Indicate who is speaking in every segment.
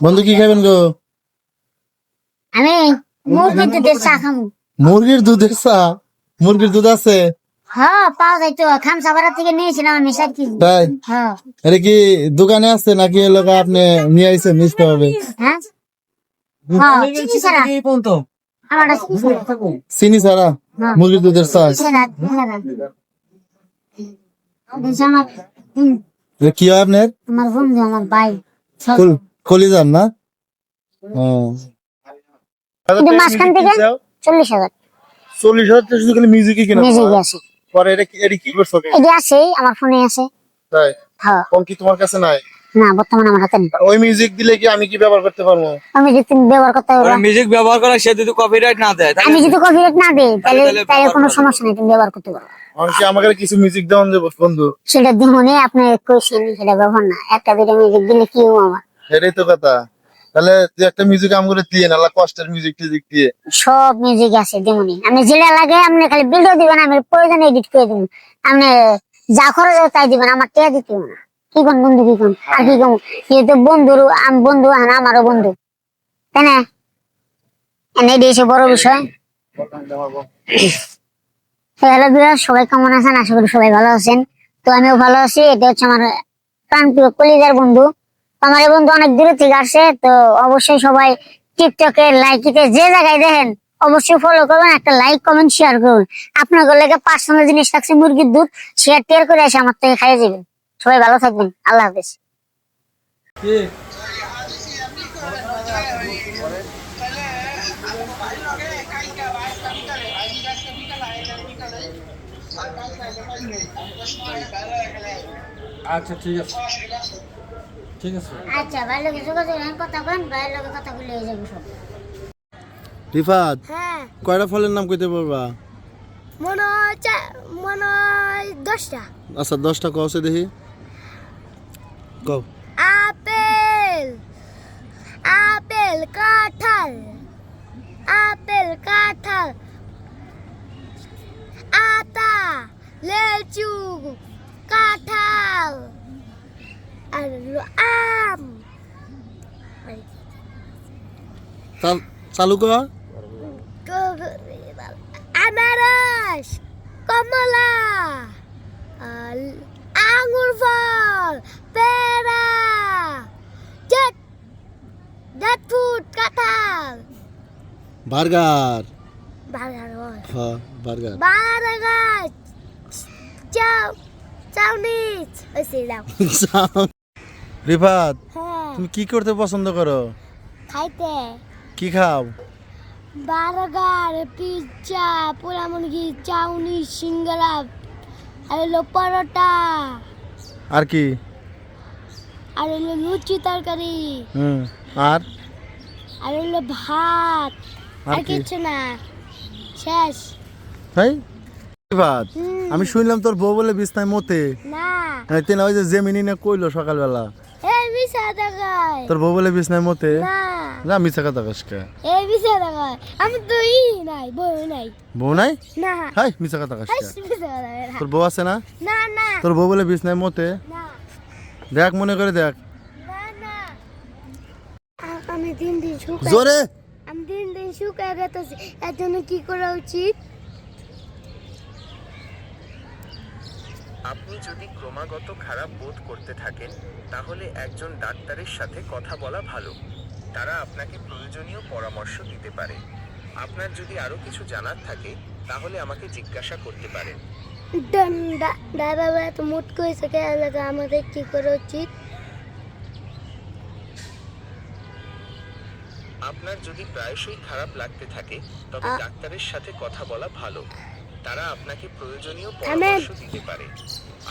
Speaker 1: বন্ধু কি খাবেন গো?
Speaker 2: আমি মুরগির দুধের চা খামু।
Speaker 1: মুরগির দুধের চা? মুরগির দুধ আছে?
Speaker 2: হ্যাঁ পাওয়া যায় তো। খামসা বাড়া থেকে নিয়েছিলাম আমি সাত কেজি
Speaker 1: তাই?
Speaker 2: হ্যাঁ
Speaker 1: এটা কি দোকানে আছে নাকি এলাকা আপনি নিয়ে আইছেন মিশতে হবে?
Speaker 2: হ্যাঁ? হ্যাঁ চিনি হ্যাঁ।
Speaker 1: মুরগির দুধের চা? কি হয় আপনার?
Speaker 2: আমার বন্ধু আমার ভাই। সব-
Speaker 1: কলিজার না?
Speaker 2: মাঝখান থেকে চল্লিশ হাজার।
Speaker 1: চল্লিশ হাজার শুধু খালি মিউজিকই কিনা
Speaker 2: মিউজিক আছে।
Speaker 1: পরে এটা কি এটা কি করছ
Speaker 2: এটি আছে আমার ফোনে আছে।
Speaker 1: তাই?
Speaker 2: হ্যাঁ।
Speaker 1: ফোন কি তোমার কাছে নাই?
Speaker 2: না বর্তমানে আমার হাতে নেই।
Speaker 1: ওই মিউজিক দিলে কি আমি কি ব্যবহার করতে পারব?
Speaker 2: আমি যদি ব্যবহার করতে পারব
Speaker 3: মিউজিক ব্যবহার করে সে যদি কপিরাইট না দেয়
Speaker 2: আমি যদি কপিরাইট না দিই তাহলে
Speaker 3: তাহলে
Speaker 2: তাহলে কোনো সমস্যা নেই তুমি ব্যবহার করতে পারো।
Speaker 1: আমি কি আমাকে কিছু মিউজিক দেওয়ান বন্ধু?
Speaker 2: সেটা দিমনে আপনি কইছেন সেটা ব্যবহার না। একটা দুটো মিউজিক দিলে কি হব আমার?
Speaker 1: এটাই তো কথা। তাহলে যে একটা মিউজিক আমগুলো দিয়ে নালা কষ্টের মিউজিক টিউজিক দিয়ে।
Speaker 2: সব মিউজিক আছে দিমনি আপনি যেটা লাগে আপনি খালি ভিডিও দিবেন, আমি প্রয়োজন এডিট করে আপনি যা খরচ তাই দিবেন, আমার দিতে না। কি কোন বন্ধু, কি কোন? আর কি কোন? যেহেতু বন্ধুর আম বন্ধু, আর আমারও বন্ধু। তাই না? এনে দিয়েছে বড় বিষয়। হ্যালো বিরাজ সবাই কেমন আছেন? আশা করি সবাই ভালো আছেন। তো আমিও ভালো আছি। এটা হচ্ছে আমার প্রাণপ্রিয় কলিজার বন্ধু। তো আমার বন্ধু অনেক দূরে থেকে আসছে তো অবশ্যই সবাই টিকটকে লাইকিতে যে জায়গায় দেখেন, অবশ্যই ফলো করবেন, একটা লাইক কমেন্ট শেয়ার করুন। আপনার লেগে পার্সোনাল জিনিস থাকছে, মুরগির দুধ শেয়ার টেয়ার করে এসে আমার থেকে খাইয়ে যাবেন সবাই ভালো থাকবেন, আল্লাহ হাফেজ।
Speaker 3: আচ্ছা ঠিক আছে। ঠিক আছে।
Speaker 2: আচ্ছা ভাইয়ের লোকের যোগাযোগ রাখেন, কথা বলেন ভাইয়ের লোকের কথা বলে হয়ে যাব সব।
Speaker 1: রিফাত
Speaker 2: হ্যাঁ।
Speaker 1: কয়টা ফলের নাম কইতে পারবা?
Speaker 2: মনে হয় মনে হয় দশটা।
Speaker 1: আচ্ছা দশটা কছে দেখি। কও।
Speaker 2: আপেল আপেল কাঁঠাল আপেল কাঁঠাল আতা লেচু কাঁঠাল। আর হলো আম।
Speaker 1: চাল- কর।
Speaker 2: আনারস কমলা আর আঙ্গুর ফল পেয়ারা জেট জেট কাঁঠাল।
Speaker 1: বার্গার।
Speaker 2: বার্গার
Speaker 1: হ্যাঁ। বার্গার।
Speaker 2: বার্গার চাউ চাউনিজ ওইসে দাও।
Speaker 1: রিফাত
Speaker 2: হ্যাঁ।
Speaker 1: তুমি কি করতে পছন্দ করো?
Speaker 2: খাইতে।
Speaker 1: কি খাও?
Speaker 2: বার্গার পিৎজা পোড়া মুরগি চাউনি সিঙ্গারা আর হলো পরোটা।
Speaker 1: আর কি?
Speaker 2: আর হলো লুচি তরকারি।
Speaker 1: হুম আর?
Speaker 2: আর হলো ভাত।
Speaker 1: আর
Speaker 2: কিছু না। শেষ।
Speaker 1: তাই?
Speaker 2: হুম,
Speaker 1: আমি শুনলাম তোর বউ বলে বিছনায় মতে
Speaker 2: না।
Speaker 1: হ্যাঁ, তেনা ওই যে জেমিনি না কইলো সকালবেলা। তোর বউ বলে বিছনায় মতে?
Speaker 2: না।
Speaker 1: মিছা কথা কাসকা
Speaker 2: এই মিশা দেখায় আমি তো ই নাই বই নাই।
Speaker 1: বউ নাই?
Speaker 2: না।
Speaker 1: হাই মিছা কথা
Speaker 2: না।
Speaker 1: তোর বউ আছে না?
Speaker 2: না না।
Speaker 1: তোর বউ বলে বিছনায় মতে?
Speaker 2: না।
Speaker 1: দেখ মনে করে দেখ।
Speaker 2: না না। আমি দিন দিন শুকাই
Speaker 1: জোরে!
Speaker 2: আমি দিন দিন শুকাই গেতেছি এর জন্য কি করা উচিত?
Speaker 4: আপনি যদি ক্রমাগত খারাপ বোধ করতে থাকেন তাহলে একজন ডাক্তারের সাথে কথা বলা ভালো। তারা আপনাকে প্রয়োজনীয় পরামর্শ দিতে পারে। আপনার যদি আরও কিছু জানার থাকে তাহলে আমাকে জিজ্ঞাসা করতে পারেন।
Speaker 2: ভাই এত মুট করেছে কে? এলাকা আমাদের কি করা উচিত।
Speaker 4: আপনার যদি প্রায়শই খারাপ লাগতে থাকে তবে ডাক্তারের সাথে কথা বলা ভালো। তারা আপনাকে প্রয়োজনীয়। পরামর্শ দিতে পারে।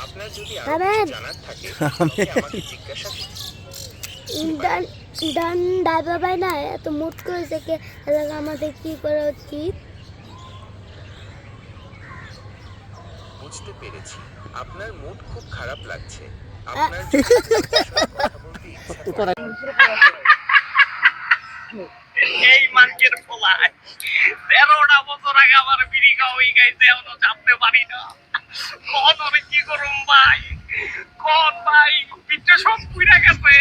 Speaker 4: আপনার যদি
Speaker 2: আরও।
Speaker 4: কিছু জানার থাকে আমাকে জিজ্ঞাসা
Speaker 2: ডান ডান ভাই না এত মুট করেছে কে? আমাদের কি করা উচিত?
Speaker 4: বুঝতে পেরেছি। আপনার মুড খুব খারাপ লাগছে। আপনার
Speaker 5: এই মানুষের পোলায় তেরোটা বছর আগে আমার বিড়ি খাওয়া হয়ে গেছে, এখনও চাপতে পারি না। কত কি করুম ভাই? কন ভাই? পিঠে সব পুইরা গেছে।